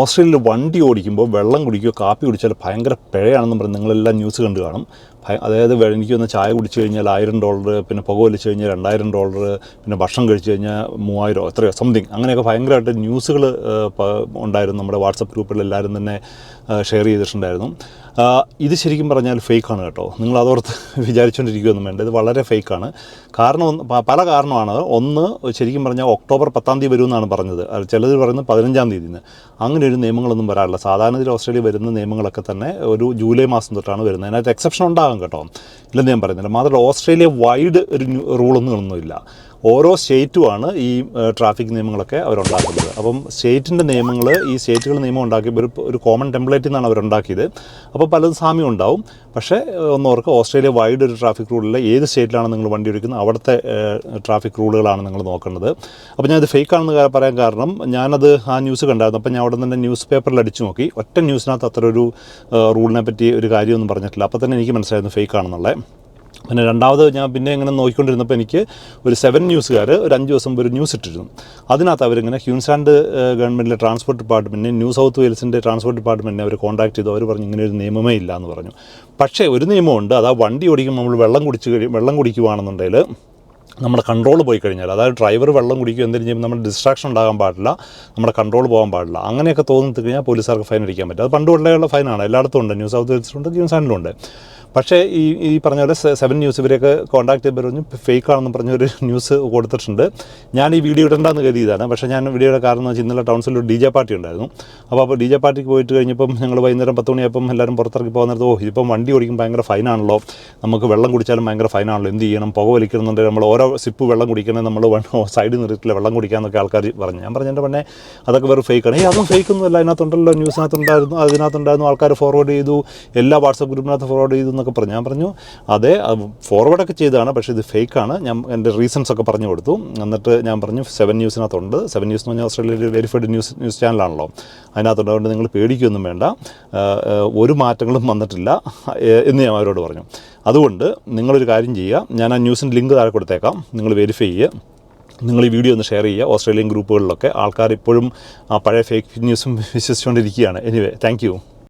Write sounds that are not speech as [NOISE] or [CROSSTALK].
ഓസ്ട്രേലിയയിൽ വണ്ടി ഓടിക്കുമ്പോൾ വെള്ളം കുടിക്കുകയോ കാപ്പി കുടിച്ചാൽ ഭയങ്കര പിഴയാണെന്ന് പറഞ്ഞ് നിങ്ങളെല്ലാം ന്യൂസ് കണ്ടു കാണും. അതായത് എനിക്കൊന്ന് ചായ കുടിച്ചു കഴിഞ്ഞാൽ ആയിരം ഡോളർ പിന്നെ പുക വലിച്ചു കഴിഞ്ഞാൽ രണ്ടായിരം ഡോളർ പിന്നെ ഭക്ഷണം കഴിച്ചു കഴിഞ്ഞാൽ മൂവായിരം എത്രയോ സംതിങ് അങ്ങനെയൊക്കെ ഭയങ്കരമായിട്ട് ന്യൂസുകൾ ഉണ്ടായിരുന്നു നമ്മുടെ വാട്സപ്പ് ഗ്രൂപ്പിൽ എല്ലാവരും തന്നെ ഷെയർ ചെയ്തിട്ടുണ്ടായിരുന്നു. ഇത് ശരിക്കും പറഞ്ഞാൽ ഫേക്കാണ് കേട്ടോ. നിങ്ങൾ അതോർത്ത് [LAUGHS] വിചാരിച്ചുകൊണ്ടിരിക്കുകയൊന്നും വേണ്ട ഇത് വളരെ ഫേക്കാണ്. കാരണം പല കാരണമാണ്. ഒന്ന് ശരിക്കും പറഞ്ഞാൽ ഒക്ടോബർ പത്താം തീയതി വരുമെന്നാണ് പറഞ്ഞത്. ചിലത് പറയുന്നത് പതിനഞ്ചാം തീയതി അങ്ങനെ ഒരു നിയമങ്ങളൊന്നും വരാറില്ല. സാധാരണ ഓസ്ട്രേലിയ വരുന്ന നിയമങ്ങളൊക്കെ തന്നെ ഒരു ജൂലൈ മാസം തൊട്ടാണ് വരുന്നത്. അതിനകത്ത് എക്സെപ്ഷൻ ഉണ്ടാകും കേട്ടോ. ഇല്ലെന്ന് ഞാൻ പറയുന്നില്ല. മാത്രമല്ല ഓസ്ട്രേലിയ വൈഡ് ഒരു റൂളൊന്നും ഒന്നുമില്ല ഓരോ സ്റ്റേറ്റുമാണ് ഈ ട്രാഫിക് നിയമങ്ങളൊക്കെ അവരുണ്ടാക്കുന്നത്. അപ്പം സ്റ്റേറ്റിന്റെ നിയമങ്ങൾ ഈ സ്റ്റേറ്റുകൾ നിയമം ഉണ്ടാക്കി ഒരു ഒരു കോമൺ ടെംപ്ലേറ്റിൽ നിന്നാണ് അവരുണ്ടാക്കിയത്. അപ്പോൾ പലതും സാമ്യം ഉണ്ടാവും. പക്ഷേ ഒന്നോർക്ക് ഓസ്ട്രേലിയ വൈഡ് ഒരു ട്രാഫിക് റൂളിൽ ഏത് സ്റ്റേറ്റിലാണ് നിങ്ങൾ വണ്ടി ഓടിക്കുന്നത് അവിടുത്തെ ട്രാഫിക് റൂളുകളാണ് നിങ്ങൾ നോക്കേണ്ടത്. അപ്പോൾ ഞാനത് ഫേക്ക് ആണെന്ന് പറയാൻ കാരണം ഞാനത് ആ ന്യൂസ് കണ്ടായിരുന്നു. അപ്പോൾ ഞാൻ അവിടെ നിന്ന് ന്യൂസ് പേപ്പറിൽ അടിച്ചു നോക്കി. ഒറ്റ ന്യൂസിനകത്ത് അത്ര ഒരു റൂളിനെ പറ്റി ഒരു കാര്യമൊന്നും പറഞ്ഞിട്ടില്ല. അപ്പോൾ തന്നെ എനിക്ക് മനസ്സിലായിരുന്നു ഫേക്ക് ആണെന്നുള്ളത് പിന്നെ രണ്ടാമത് ഞാൻ പിന്നെ ഇങ്ങനെ നോക്കിക്കൊണ്ടിരുന്നപ്പോൾ എനിക്ക് ഒരു സെവൻ ന്യൂസുകാർ ഒരു അഞ്ച് ദിവസം ഒരു ന്യൂസ് ഇട്ടിരുന്നു. അതിനകത്ത് അവരിങ്ങനെ ഹ്യൂൻസാൻഡ് ഗവൺമെന്റിലെ ട്രാൻസ്പോർട്ട് ഡിപ്പാർട്ട്മെന്റിനെ ന്യൂ സൗത്ത് വെയിൽസിന്റെ ട്രാൻസ്പോർട്ട് ഡിപ്പാർട്ട്മെന്റിനെ അവർ കോൺടാക്ട് ചെയ്തു. അവർ പറഞ്ഞു ഇങ്ങനെ ഒരു നിയമമേ ഇല്ല എന്ന് പറഞ്ഞു. പക്ഷേ ഒരു നിയമമുണ്ട്. അത് ആ വണ്ടി ഓടിക്കുമ്പോൾ നമ്മൾ വെള്ളം കുടിച്ച് വെള്ളം കുടിക്കുവാണെന്നുണ്ടെങ്കിൽ നമ്മുടെ കൺട്രോൾ പോയി കഴിഞ്ഞാൽ അതായത് ഡ്രൈവർ വെള്ളം കുടിക്കുക എന്തെങ്കിലും ചെയ്യുമ്പോൾ നമ്മുടെ ഡിസ്ട്രാക്ഷൻ ഉണ്ടാകാൻ പാടില്ല നമ്മുടെ കൺട്രോൾ പോകാൻ പാടില്ല. അങ്ങനെയൊക്കെ തോന്നി കഴിഞ്ഞാൽ പോലീസുകാർക്ക് ഫൈൻ അടിക്കാൻ പറ്റും. അത് പണ്ട് ഉള്ള ഫൈനാണ് എല്ലായിടത്തും ഉണ്ട്. ന്യൂ സൗത്ത് വെയിൽസിലുണ്ട് ന്യൂസ് ഉണ്ട് പക്ഷേ ഈ ഈ പറഞ്ഞ പോലെ സെവൻ ന്യൂസ് ഇവരെയൊക്കെ കോൺടാക്ട് ചെയ്ത് പറഞ്ഞു ഫേക്ക് ആണെന്ന് പറഞ്ഞ ഒരു ന്യൂസ് [LAUGHS] കൊടുത്തിട്ടുണ്ട്. ഞാൻ ഈ വീഡിയോ ഇടണ്ടെന്ന് കരുതിയതാണ്. പക്ഷേ ഞാൻ വീഡിയോയുടെ കാരണം എന്ന് വെച്ചാൽ ഇന്നലെ ടൗൺസിൽ ഒരു ഡി ജെ പാർട്ടി ഉണ്ടായിരുന്നു. അപ്പോൾ അപ്പോൾ ഡി ജെ പാർട്ടിക്ക് പോയിട്ട് കഴിഞ്ഞപ്പം ഞങ്ങൾ വൈകുന്നേരം പത്ത് മണിയപ്പം എല്ലാവരും പുറത്തിറക്കി പോകുന്നിടത്ത് ഓ ഇതിപ്പം വണ്ടി ഓടിക്കും ഭയങ്കര ഫൈനാണല്ലോ നമുക്ക് വെള്ളം കുടിച്ചാലും ഭയങ്കര ഫൈനാണല്ലോ എന്ത് ചെയ്യണം? പുക വലിക്കണമെന്നുണ്ടെങ്കിൽ നമ്മൾ ഓരോ സിപ്പ് വെള്ളം കുടിക്കണേ നമ്മൾ സൈഡിൽ നിർത്തിയിട്ടില്ല വെള്ളം കുടിക്കാമെന്നൊക്കെ ആൾക്കാർ പറഞ്ഞു. ഞാൻ പറഞ്ഞതിന്റെ പിന്നെ അതൊക്കെ വെറും ഫേക്കാണ് ഏ അതും ഫേക്കൊന്നുമല്ല അതിനകത്തുണ്ടല്ലോ ന്യൂസിനകത്തുണ്ടായിരുന്നു അതിനകത്തുണ്ടായിരുന്നു. ആൾക്കാർ ഫോർവേഡ് ചെയ്തു. എല്ലാ വാട്സപ്പ് ഗ്രൂപ്പിനകത്ത് ഫോർവേഡ് ചെയ്തു എന്നൊക്കെ പറഞ്ഞു. ഞാൻ പറഞ്ഞു അതെ ഫോർവേഡൊക്കെ ചെയ്തതാണ് പക്ഷേ ഇത് ഫേക്കാണ് ഞാൻ എന്റെ റീസൺസ് ഒക്കെ പറഞ്ഞു കൊടുത്തു. എന്നിട്ട് ഞാൻ പറഞ്ഞു സെവൻ ന്യൂസിനകത്തുണ്ട് സെവൻ ന്യൂസ് എന്ന് പറഞ്ഞാൽ ഓസ്ട്രേലിയയിലെ വെരിഫൈഡ് ന്യൂസ് ന്യൂസ് ചാനലാണല്ലോ അതിനകത്തുണ്ട്. നിങ്ങൾ പേടിക്കൊന്നും വേണ്ട. ഒരു മാറ്റങ്ങളും വന്നിട്ടില്ല എന്ന് ഞാൻ അവരോട് പറഞ്ഞു. അതുകൊണ്ട് നിങ്ങളൊരു കാര്യം ചെയ്യുക. ഞാൻ ആ ന്യൂസിന്റെ ലിങ്ക് താഴെ കൊടുത്തേക്കാം. നിങ്ങൾ വെരിഫൈ ചെയ്യുക. നിങ്ങൾ ഈ വീഡിയോ ഒന്ന് ഷെയർ ചെയ്യുക. ഓസ്ട്രേലിയൻ ഗ്രൂപ്പുകളിലൊക്കെ ആൾക്കാർ ഇപ്പോഴും ആ പഴയ ഫേക്ക് ന്യൂസും വിശ്വസിച്ചുകൊണ്ടിരിക്കുകയാണ്. Anyway thank